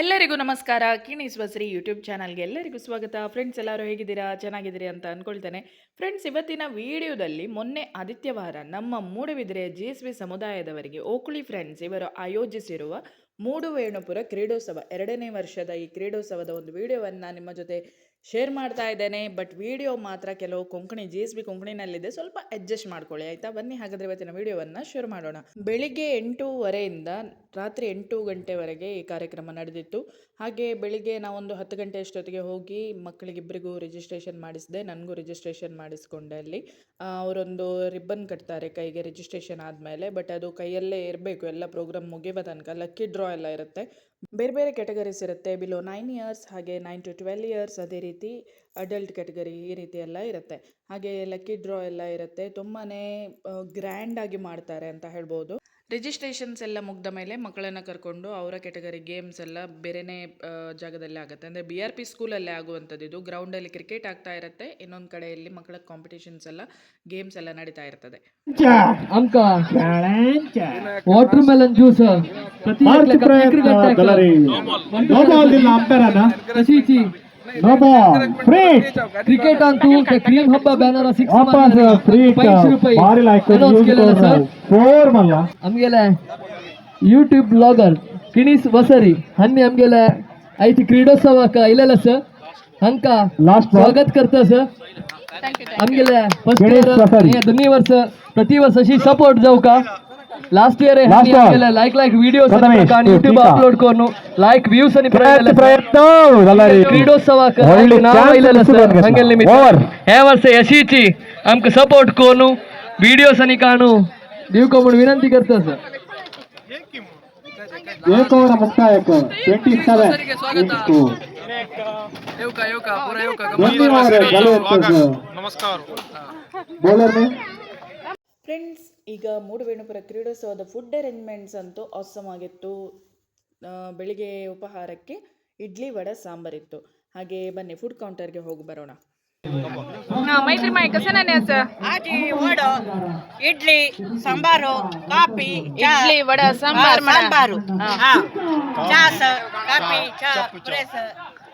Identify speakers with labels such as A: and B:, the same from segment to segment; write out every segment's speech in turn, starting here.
A: ಎಲ್ಲರಿಗೂ ನಮಸ್ಕಾರ. ಕಿಣೀಸ್ ವಸ್ರಿ ಯೂಟ್ಯೂಬ್ ಚಾನಲ್ಗೆ ಎಲ್ಲರಿಗೂ ಸ್ವಾಗತ. ಫ್ರೆಂಡ್ಸ್ ಎಲ್ಲರೂ ಹೇಗಿದ್ದೀರಾ? ಚೆನ್ನಾಗಿದ್ದೀರಿ ಅಂತ ಅಂದ್ಕೊಳ್ತೇನೆ ಫ್ರೆಂಡ್ಸ್ ಇವತ್ತಿನ ವಿಡಿಯೋದಲ್ಲಿ ಮೊನ್ನೆ ಆದಿತ್ಯವಾರ ನಮ್ಮ ಮೂಡುಬಿದಿರೆ ಜಿ ಎಸ್ ಬಿ ಸಮುದಾಯದವರಿಗೆ ಓಕುಳಿ ಫ್ರೆಂಡ್ಸ್ ಇವರು ಆಯೋಜಿಸಿರುವ ಮೂಡುವೇಣುಪುರ ಕ್ರೀಡೋತ್ಸವ ಎರಡನೇ ವರ್ಷದ ಈ ಕ್ರೀಡೋತ್ಸವದ ಒಂದು ವಿಡಿಯೋವನ್ನು ನಿಮ್ಮ ಜೊತೆ ಶೇರ್ ಮಾಡ್ತಾ ಇದ್ದೇನೆ, ಬಟ್ ವಿಡಿಯೋ ಮಾತ್ರ ಕೆಲವು ಕೊಂಕಣಿ ಜಿ ಎಸ್ ಬಿ ಕೊಂಕಣಿನಲ್ಲಿದೆ. ಸ್ವಲ್ಪ ಅಡ್ಜಸ್ಟ್ ಮಾಡ್ಕೊಳ್ಳಿ, ಆಯಿತಾ? ಬನ್ನಿ, ಹಾಗಾದರೆ ಇವತ್ತಿನ ವಿಡಿಯೋವನ್ನು ಶುರು ಮಾಡೋಣ. ಬೆಳಿಗ್ಗೆ ಎಂಟೂವರೆಯಿಂದ ರಾತ್ರಿ ಎಂಟು ಗಂಟೆವರೆಗೆ ಈ ಕಾರ್ಯಕ್ರಮ ನಡೆದಿತ್ತು. ಹಾಗೆ ಬೆಳಿಗ್ಗೆ ನಾವೊಂದು ಹತ್ತು ಗಂಟೆ ಅಷ್ಟೊತ್ತಿಗೆ ಹೋಗಿ ಮಕ್ಕಳಿಗಿಬ್ಬರಿಗೂ ರಿಜಿಸ್ಟ್ರೇಷನ್ ಮಾಡಿಸಿದೆ. ನನಗೂ ರಿಜಿಸ್ಟ್ರೇಷನ್ ಮಾಡಿಸ್ಕೊಂಡೆ ಅಲ್ಲಿ. ಅವರೊಂದು ರಿಬ್ಬನ್ ಕಟ್ತಾರೆ ಕೈಗೆ ರಿಜಿಸ್ಟ್ರೇಷನ್ ಆದಮೇಲೆ ಬಟ್ ಅದು ಕೈಯಲ್ಲೇ ಇರಬೇಕು. ಎಲ್ಲ ಪ್ರೋಗ್ರಾಮ್ ಮುಗಿಯುವ ತನಕ. ಲಕ್ಕಿ ಡ್ರಾ ಎಲ್ಲ ಇರುತ್ತೆ. ಬೇರೆ ಬೇರೆ ಕ್ಯಾಟಗರೀಸ್ ಇರುತ್ತೆ. ಬಿಲೋ ನೈನ್ ಇಯರ್ಸ್ ಹಾಗೆ ನೈನ್ ಟು ಟ್ವೆಲ್ ಇಯರ್ಸ್ ಅದೇ ರೀತಿ ಅಡಲ್ಟ್ ಕ್ಯಾಟಗರಿ ಈ ರೀತಿ ಎಲ್ಲ ಇರುತ್ತೆ. ಹಾಗೆ ಲಕ್ಕಿ ಡ್ರಾ ಎಲ್ಲ ಇರುತ್ತೆ. ತುಂಬಾ ಗ್ರ್ಯಾಂಡಾಗಿ ಮಾಡ್ತಾರೆ ಅಂತ ಹೇಳ್ಬೋದು. ರಿಜಿಸ್ಟ್ರೇಷನ್ಸ್ ಎಲ್ಲ ಮುಗ್ದ ಮೇಲೆ ಮಕ್ಕಳನ್ನ ಕರ್ಕೊಂಡು ಅವರ ಕೆಟಗರಿ ಗೇಮ್ಸ್ ಎಲ್ಲ ಬೇರೆನೇ ಜಾಗದಲ್ಲೇ ಆಗುತ್ತೆ. ಅಂದರೆ ಬಿ ಆರ್ ಪಿ ಸ್ಕೂಲಲ್ಲೇ ಆಗುವಂಥದ್ದು ಇದು. ಗ್ರೌಂಡಲ್ಲಿ ಕ್ರಿಕೆಟ್ ಆಗ್ತಾ ಇರುತ್ತೆ. ಇನ್ನೊಂದು ಕಡೆಯಲ್ಲಿ ಮಕ್ಕಳ ಕಾಂಪಿಟೇಷನ್ಸ್ ಎಲ್ಲ ಗೇಮ್ಸ್ ಎಲ್ಲ ನಡೀತಾ ಇರ್ತದೆ.
B: Water
C: ಮಾರ್ಚ್ ಪ್ರಯತ್ನ ಕಲರಿ ನೋ ಬಾಲ್ ಇಲ್ಲ ಅಂಪೈರ್ ಅನ್ನ
B: तशीची
C: ನೋ ಬಾಲ್ ಫ್ರೀ
B: क्रिकेट ಅಂತೂ ಕ್ರೀಮ್ ಹಬ್ಬ ಬ್ಯಾನರ್ ಸಿಕ್ಸ್
C: ವಾಪಸ್ ಫ್ರೀ ಬಾರಿ ಲಾಯ್ಕ್
B: ಸರ್
C: ಫೋರ್ ಮಲ್ಲ
B: आमगेले यूट्यूब ब्लॉगर किणीस वसरी हांनी आमगेले आयची क्रीडोत्सवाक आयलेले सर हांका
C: लास्ट बॉल
B: स्वागत करता सर आमगेले फर्स्ट
C: किणीस वसरी.
B: इयर दोन्ही वर्ष प्रति वर्ष अशी सपोर्ट जाऊ का लास्ट इयर
C: Last ball.
B: आमगेले like like video
C: Prathamesh,
B: YouTube
C: टीका.
B: अपलोड करून लायक व्ह्यूज आणि
C: ಪ್ರಯತ್ನ ಪ್ರಯತ್ನ ಕಲರಿ
B: क्रीडोत्सवाक
C: ಒಳ್ಳೆ
B: नाव
C: chance
B: आयलेलं
C: सुरू
B: सर
C: करण्याचा.
B: सांगेल निमित्त
C: Over.
B: ह्या वर्ष यशीची आमकां सपोर्ट करून व्हिडिओज आणि काणू दिवको म्हणून विनंती करता सर
C: एक ओवर ಮುಕ್ತಾಯಕ್ಕೆ ಟ್ವೆಂಟಿ ಸೆವೆನ್ ಇಂಟು ಧನ್ಯವಾದ ನಮಸ್ಕಾರ ಬೌಲರ್ ನೇ
A: ಫ್ರೆಂಡ್ಸ್ ಈಗ ಮೂಡುವೇಣುಪುರ ಕ್ರೀಡೋತ್ಸವದ ಫುಡ್ ಅರೇಂಜ್ಮೆಂಟ್ಸ್ ಅಂತೂ ಆಸಮ್ ಆಗಿತ್ತು. ಬೆಳಿಗ್ಗೆ ಉಪಹಾರಕ್ಕೆ ಇಡ್ಲಿ ವಡೆ ಸಾಂಬಾರಿತ್ತು ಹಾಗೆ ಬನ್ನಿ ಫುಡ್ ಕೌಂಟರ್ಗೆ ಹೋಗಿ ಬರೋಣ.
D: ಮೈತ್ರಿ ಮಾಯಕ ಆಜಿ ವಡ ಇಡ್ಲಿ
E: ಸಾಂಬಾರು ಕಾಫಿ ಇಡ್ಲಿ ವಡ ಸಾಂಬಾರು
D: ಸಾಂಬಾರು. ಚಾ ಕಾಫಿ ಚಾ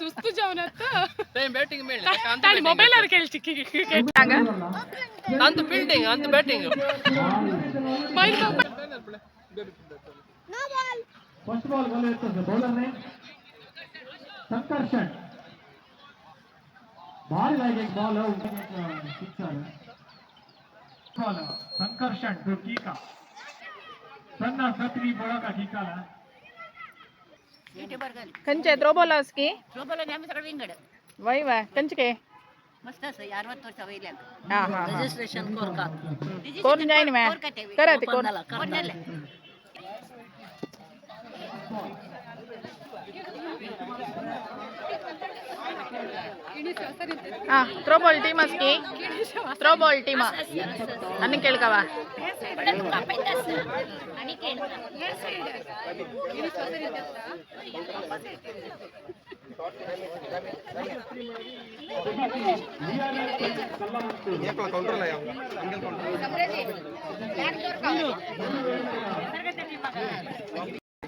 D: ಸುಸ್ತು ಬ್ಯಾಟಿಂಗ್
F: ಮೇಲೆ ತಾಳಿ ಮೊಬೈಲ್ ಅವ್ರು ಕೇಳಿ ಚಿಕ್ಕಿ ಕೇಳಿದಾಗ
B: ಅಂತ ಫೀಲ್ಡಿಂಗ್ ಅಂತ ಬ್ಯಾಟಿಂಗ್ ಬೈಲ್
C: ಫಸ್ಟ್ ಬಾಲ್ ಬಲ ಇರ್ತದೆ ಬೌಲರ್ ನೇ ಸಂಕರ್ಷಣ್ ಬಾಲ್ ಆಗಿ ball six ball Sankarshan to ಕೀಕಾ ಸಣ್ಣ ಸತ್ರಿ ಬಡಕ ಕೀಕಾಲ
D: ಕಂಚೆ ತ್ರೋಬೋಲಾಸ್ಕಿ ವೈವ ಕಂಚಿಕೆ ಕೋರ್ನ್ ಜಾಯಿನ್ ಮೇ ಕರಾತಿ ಕೋರ್ನ್ ತ್ರೋ ಬಾಲ್ ಟೀಮ್ ಅಸ್ಕಿ ತ್ರೋ ಬಾಲ್ ಟೀಮ ಅನ್ನ ಕೇಳ್ಕವ ಕೌಂಟರ್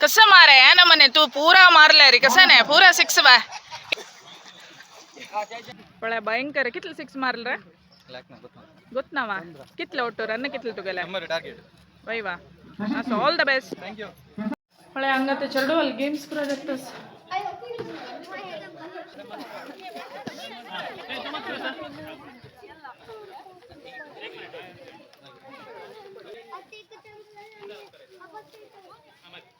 D: ಕಸ ಮಾರೆ ನಮ್ಮನೆ ತೂ ಪೂರ ಮಾರ್ಲೆ ರೀ ಕಸನೆ ಪೂರ ಸಿಕ್ಸ್ ಬಾ. ಒಳ್ಳೆ ಭಯಂಕರ ಕಿತ್ಲ ಸಿಕ್ಸ್ ಮಾರ್ಲ್ರ? ಗೊತ್ತನವ ಕಿತ್ಲೆ ಒಟ್ಟು ರನ್ನ ಕಿತ್ಲು ತುಗಲೆ. ವೈವಾ ಸೊ ಆಲ್ ದ ಬೆಸ್ಟ್ ಒಳ್ಳೆ ಹಂಗತ್ತೆ ಚಡು ಅಲ್ಲಿ games project Thank.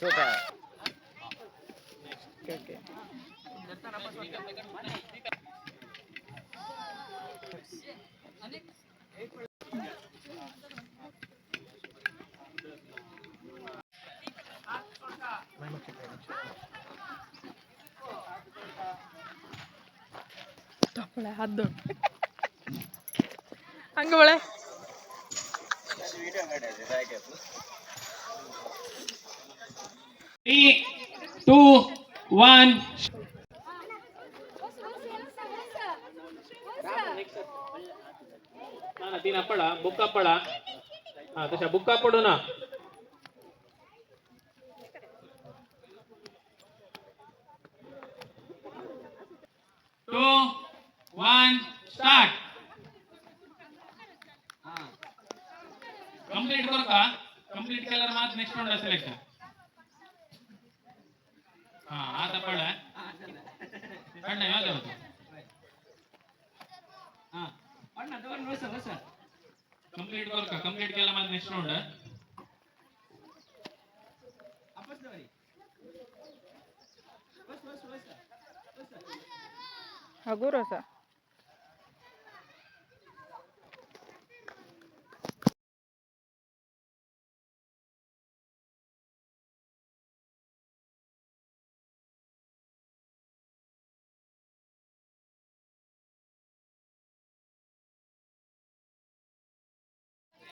D: Super
C: okay போல
D: ஹாத் தோட் அங்க போல
G: ತ್ರೀ ಟೂ ಒನ್ ದಿನ ಪಡ ಬುಕ್ಕ ಪಡ ಹಾ ತಶ ಬುಕ್ಕ ಪಡೋಣ ಟೂ ಒನ್ ಸ್ಟಾರ್ಟ್ ಕಂಪ್ಲೀಟ್ ಕೊರಕ ಕಂಪ್ಲೀಟ್ ಕಲರ್ ಮಾತ್ರ ನೆಕ್ಸ್ಟ್
D: ನೋಡ selection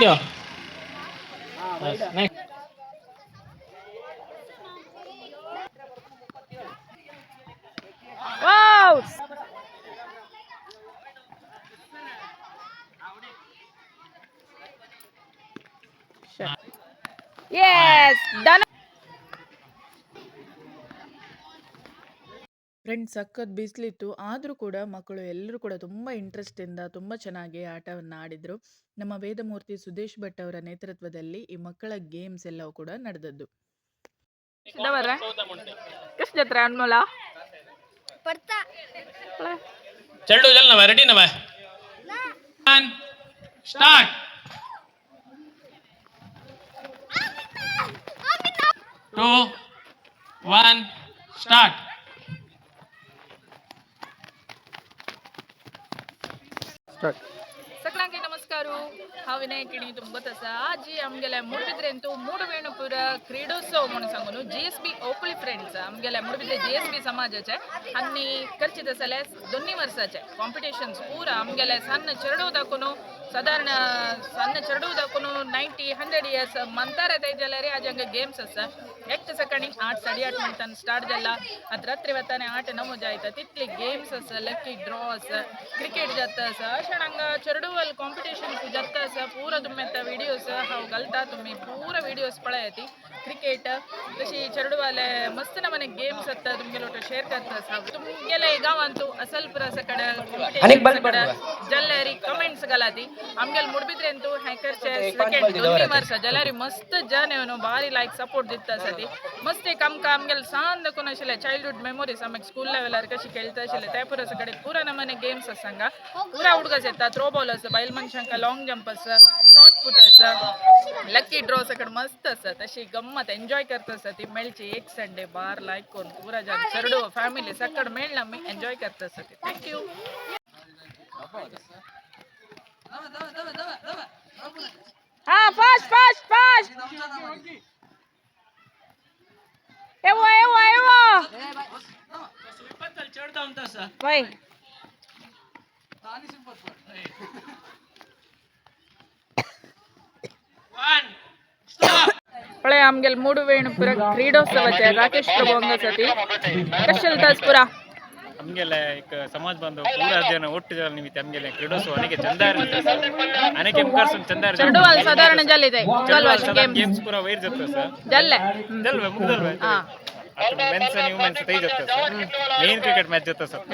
G: Yes.
D: Nice. Wow! Yes, done.
A: Friend ಸಖತ್ ಬಿಸಿಲಿತ್ತು. ಆದರೂ ಕೂಡ ಮಕ್ಕಳು ಎಲ್ಲರೂ ಕೂಡ ತುಂಬ ಇಂಟ್ರೆಸ್ಟಿಂದ ತುಂಬ ಚೆನ್ನಾಗಿ ಆಟವನ್ನು ಆಡಿದರು. ನಮ್ಮ ವೇದಮೂರ್ತಿ ಸುದೇಶ್ ಭಟ್ ಅವರ ನೇತೃತ್ವದಲ್ಲಿ ಈ ಮಕ್ಕಳ ಗೇಮ್ಸ್ ಎಲ್ಲವೂ ಕೂಡ ನಡೆದದ್ದು.
D: One. ಗೊತ್ತಾ ಅಜ್ಜಿ ನಮಗೆಲ್ಲ ಮೂಡುಬಿದ್ರೆ ಅಂತೂ ಮೂಡುವೇಣುಪುರ ಕ್ರೀಡೋತ್ಸವ ಮಣ ಜಿ ಎಸ್ ಬಿ ಓಕುಳಿ ಫ್ರೆಂಡ್ಸ್ ನಮಗೆಲ್ಲ ಮೂಡುಬಿದ್ರೆ ಜಿ ಎಸ್ ಬಿ ಸಮಾಜ ಚೆ. ಅನ್ನಿ ಖರ್ಚಿದ ಸಲ ದೊನ್ನಿ ವರ್ಷ ಚೆ. ಕಾಂಪಿಟೇಷನ್ಸ್ ಪೂರ ನಮಗೆಲ್ಲ ಸಣ್ಣ ಚರಡೋ ಸಾಧಾರಣ ಸಣ್ಣ ಚರಡುವುದಕ್ಕೂ ನೈಂಟಿ ಹಂಡ್ರೆಡ್ ಇಯರ್ಸ್ ಮಂತಾರದ ರೀ ಅಜಂಗ ಗೇಮ್ಸ್ ಸರ್ ಎಷ್ಟು ಸಕಣಿ ಆಟ ಸಡಿಯಾಟ ಮಾಡ್ತಾನೆ ಸ್ಟಾರ್ಟ್ ಜಲ್ಲ. ಅದ್ರ ಹತ್ರ ಇವತ್ತಾನೆ ಆಟ ನಮೂಜ್ ಆಯ್ತು. Titli games sir lucky draws cricket Jath ಸಹ ಶಣಂಗ ಚರಡುವಲ್ ಕಾಂಪಿಟೇಷನ್ ಜತ್ತ ಸರ್ ಪೂರ ದುಮ್ಮೆತ್ತ ವಿಡಿಯೋಸ್ ಅವು ಗಲ್ತಾ ತುಮ್ಮಿ ಪೂರ ವಿಡಿಯೋಸ್ ಪಳೆಯತಿ. ಕ್ರಿಕೆಟ್ ಕೃಷಿ ಚರಡುವಾಲೆ ಮಸ್ತ್ ನಮನೆ ಗೇಮ್ಸ್ ಅತ್ತ ತುಂಬೆಲ್ಲ ಒಟ್ಟು ಶೇರ್ ಕತ್ತ ಸಾವು ತುಂಬೆಲ್ಲ ಈಗ ಅಸಲ್ ಪುರಸ ಕಡೆ ಜಲ್ಲರಿ ಕಮೆಂಟ್ಸ್ ಗಲಾತಿ. ಆಮ್ಗೆಲ್ಲ ಮುಡ್ಬಿದ್ರೆ ಅಂತೂ ಹ್ಯಾಕರ್ ಚೇಸ್ ಸೆಕೆಂಡ್ ದೊಡ್ಡ ವರ್ಷ ಜಲ್ಲರಿ ಮಸ್ತ್ ಜನವನು ಭಾರಿ ಲೈಕ್ ಸಪೋರ್ಟ್ ದಿತ್ತ ಸತಿ. ಮಸ್ತ್ ಕಮ್ಕ ಆಮ್ಗೆಲ್ಲ ಸಾಂದ ಕುನಶಿಲ್ಲ ಚೈಲ್ಡ್ಹುಡ್ ಮೆಮೊರೀಸ್ ಆಮ್ಯಾಗ ಸ್ಕೂಲ್ ಲೆವೆಲ್ ಅರ್ಕ ಶಿ ಕೇಳ್ತಾ ಇಲ್ಲ ತಯಪುರಸ ಕಡೆ ಪೂರ ನಮನೆ ಗೇಮ್ಸ್ ಅಸಂಗ ಪೂರ ಹುಡುಗ ಸೆತ್ತ ತ್ರೋ ಬೌಲರ್ಸ್ ಬೈಲ್ಮನ್ ಶಂಕ ಲಾಂಗ್ ಜಂಪರ್ಸ್ शॉर्ट फूट आसा लकी ड्रॉ सकड मस्त आसा तशी गम्मत एन्जॉय करता आसा ती मेळची एक संडे बार लायक करून पुरा जन चेडू फॅमिली सकड मेळना आमी एन्जॉय करता आसा ती. थँक्यू हा फास्ट फास्ट फास्ट येवो येवो येवो. वय ಅಮ್ಗೆಲ್ ಮೂಡು ವೇಣುಪುರ ಕ್ರೀಡೋತ್ಸವ ರಾಕೇಶ್ ಪ್ರಭು ಒಂದು ಸತಿ. ಕಶಲ್ ದಾಸ್ಪುರ
H: ನಮಗೆಲ್ಲ ಸಮಾಜ ಬಂದು ಪೂರಾ ಜನ ಒಟ್ಟು ಜನ ನಿಮಿತ್ತ ನಮಗೆಲ್ಲ ಕ್ರೀಡೋತ್ಸವ. ಅನೇಕ ಚಂದ ಅನೇಕ ಎಂಕರ್ಸ್ ಚಂದ
D: ಚಂಡುವಾಲ್ ಸಾಧಾರಣ ಜಲ್ ಇದೆ. ಗೇಮ್ಸ್.
H: ಪೂರ ವೈರ್ ಜೊತೆ ಸರ್.
D: ಜಲ್ಲೆ.
H: ಜಲ್ವೆ ಮುಗ್ದಲ್ವೆ? ಮೆನ್ಸ್ ನೀವು ಮೆನ್ಸ್ ತೈ ಜೊತೆ ಸರ್. ಮೇನ್ ಕ್ರಿಕೆಟ್ ಮ್ಯಾಚ್
D: ಜೊತೆ sir.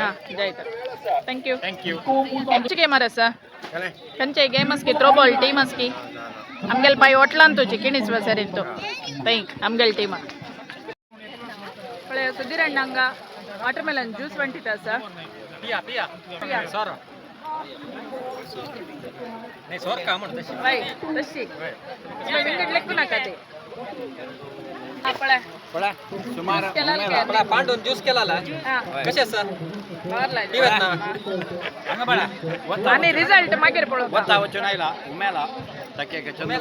D: Thank you thank you ಕಂಚೆ ಮರ ಸರ್ ಕಂಚೆ ಗೇಮಸ್ಕಿ ಥ್ರೋಬಾಲ್ ಟೀಮಸ್ಕಿ ಅಂಗೆಲ್ ಪೈ ಹೊಟ್ಲಂತು ಚಿಕನ್ ಇಸ್ವ ಸರ್ ಇತ್ತು. ಥ್ಯಾಂಕ್ ನಮ್ಗೆಲ್ ಟೀಮ ಒಳ್ಳೆ ಸುಧೀರ್ ವಾಟರ್
H: ಮೆಲನ್ ಜ್ಯೂಸ್
D: ವಂಟಿತ
H: ಸರ್.
D: ಬೈ ದಶಿ
I: ವಿಕೆಟ್
D: ಲೆಕ್ಕನ ಕತೆ
I: ಪಾಂಡೋನ್ ಜ್ಯೂಸ್ ಕೇಳಲ್ಲ?
D: ರಿಸಲ್ಟ್ ಮಾಗಿರ್ಬೋದು
I: ಗೊತ್ತಾವ ಚೆನ್ನಾಗಿಲ್ಲ ಒಮ್ಮೆಲ್ಲ ತಕ್ಕೆಗೆ ಚಂದ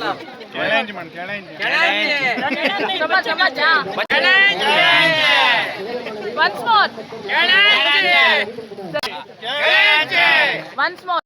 C: ಚಾಲೆಂಜ್ ಮಾಡಿ ಚಾಲೆಂಜ್
D: ಚಾಲೆಂಜ್ ಸಮ ಸಮ ಜಾ challenge once more challenge challenge once more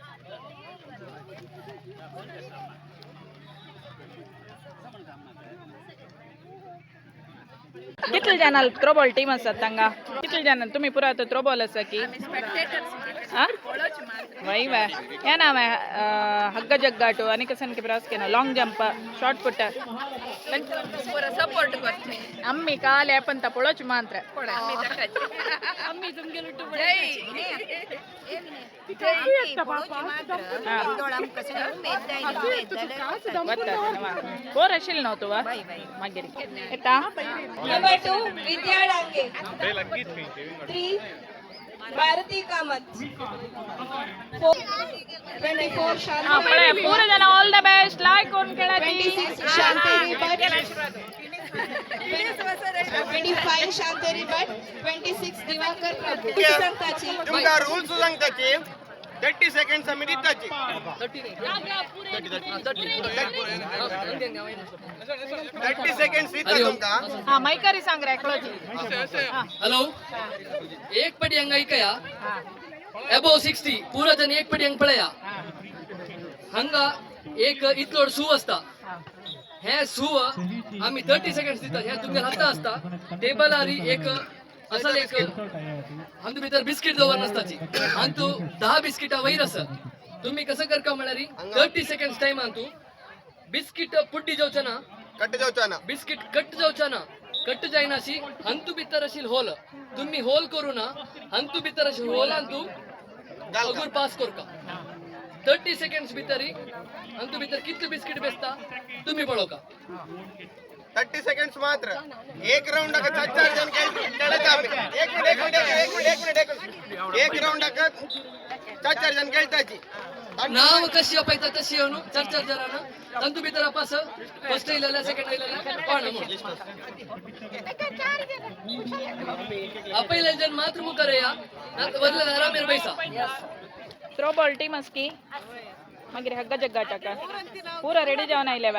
D: कितले जाणाल थ्रोबॉल टीम आसात तांगा कितले जाणां तुमी पुरो आतां थ्रोबॉल आसा की ಆ? ವೈವ ಏನಾವ ಹಗ್ಗ ಜಗ್ಗಾಟು ಅನೇಕ ಸಂಖ್ಯೆ ಪ್ರಾಸ್ಕೇನ long jump shot put support ಅಮ್ಮಿ ಕಾಲಿ ಅಪ್ಪಂತ ಪೊಳೋಚು ಮಾತ್ರ ಬೋರ್ ಅಶಿಲ್ ನೋತುವ? ತುವ ಮಾಗಿರಿ ಆಯ್ತಾ?
J: भारती
D: कामत
J: ट्वेंटी
D: फोर આપણે પૂરે જણા all the best like on
J: કેળાજી Shanteri Bhat twenty five twenty six Diwakar Prabhu. संताची
I: तुमका सांगता की थर्टी सेकंड्स आम्ही दिताची थर्टी सेकंड्स दिता तुमका
D: ಹಾ ಮೈಕರಿ सांग रे क्लोजी
B: हॅलो एक पटी हंगा इकया अबो सिक्स्टी पुरा जण एक पटी हंग पळया हंगा एक इतलोड सू असता हे सुव आम्ही थर्टी सेकंड्स दितात ह्या तुमच्या हाता असता टेबलारी एक असल एक आमच्या भितर बिस्किट दवर नसताची. आणि तू दहा बिस्किटा वयर अस तुम्ही कसं करका म्हणारी थर्टी सेकंड्स टाइम तू. बिस्किट पुड्डी जेवच्या ना
I: कट जावचा
B: बिस्किट कट जावच्या ना कट जायनाशी हंतू भितर अशील होल. तुम्ही होल करू ना. हंतू भितर अशी होल आणि तू. अगूर पास करू का. थर्टी सेकंड्स भितरी. हंतू भितर कितले बिस्किट बेसता? तुम्ही पळो का.
I: थर्टी सेकंड्स मात्र एक राउंड चार चार जण खेळायचं आम्ही एक मिनिट एक मिनिट एक मिनिट एक मिनिट एक मिनिट एक राउंड चार चार जण खेळताची
B: ನಾವು ಕಸಿ ಅಪ್ಪಾಯ್ತ ಕಸಿ ಅವನು ಚರ್ಚಾ ಜರಾನ ತಂದು ಬಿತ್ತರ ಪಾಸ್ ಫಸ್ಟ್ ಇಲ್ಲ ಸೆಕೆಂಡ್ ಇಲ್ಲ ಪಾಣ ಅಪ್ಪ ಇಲ್ಲ ಜನ ಮಾತ್ರ ಮುಖರಯ್ಯ ಬದಲ ಆರಾಮೇರ್ ಬೈಸಾ
D: ಥ್ರೋ ಬಾಲ್ ಟೀಮ್ ಅಸ್ಕಿ ಮಾಗಿರಿ ಹಗ್ಗ ಜಗ್ಗಾಟಕ ಪೂರ ರೆಡಿ ಜಾವನ ಇಲ್ಲವ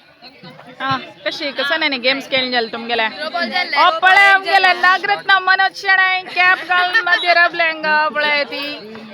D: कशी कसं नाही गेम्स खेळून जाल तुम गेल्या पळे आमगेले नागरत्न मनोज शेणाय कॅप घालून मध्ये रबलेंगा पळे ती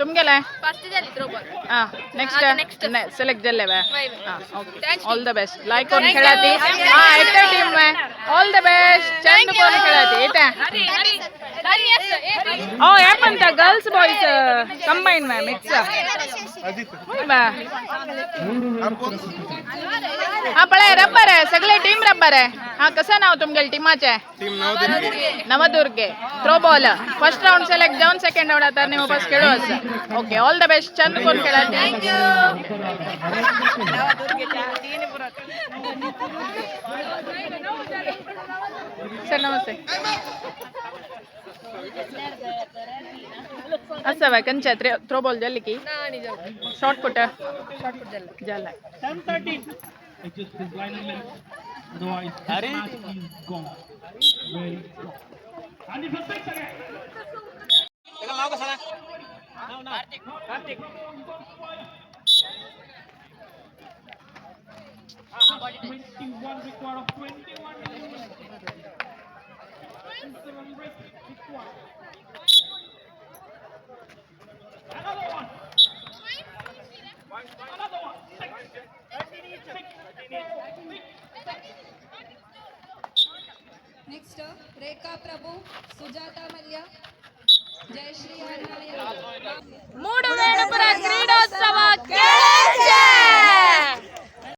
D: तुम गेला हां नेक्स्ट सेलेक्ट जल्ले वा हां okay all the best like कोण खेळाती हां एकटे टीम में ऑल द बेस्ट चंद कोण खेळाती इटा ओ हे पण त्या गर्ल्स बॉयज कंबाईन में मिक्स हा पळे रब्बर आहे सगळे टीम रब्बर आहे हा कसं नाव तुमच्या टीमाचे नवदुर्गे throw ball first round select जाऊन सेकंड राउंड आता ನೀವು ಬಸ್ खेळू असं ओके ऑल द बेस्ट चंद कोण खेळाते सर नमस्ते असं बाय कंचा थ्रो बॉल जल्ली की शॉर्ट पुट शॉर्ट पुट जल्ला
C: It just is line and length. Otherwise, this match is gone. Very gone. And it's a six again. Twenty-one required of twenty-one. Next Rekha Prabhu Sujatha Malya
J: Jayashree Harimalya మూడు వేడుపుర క్రీడోత్సవ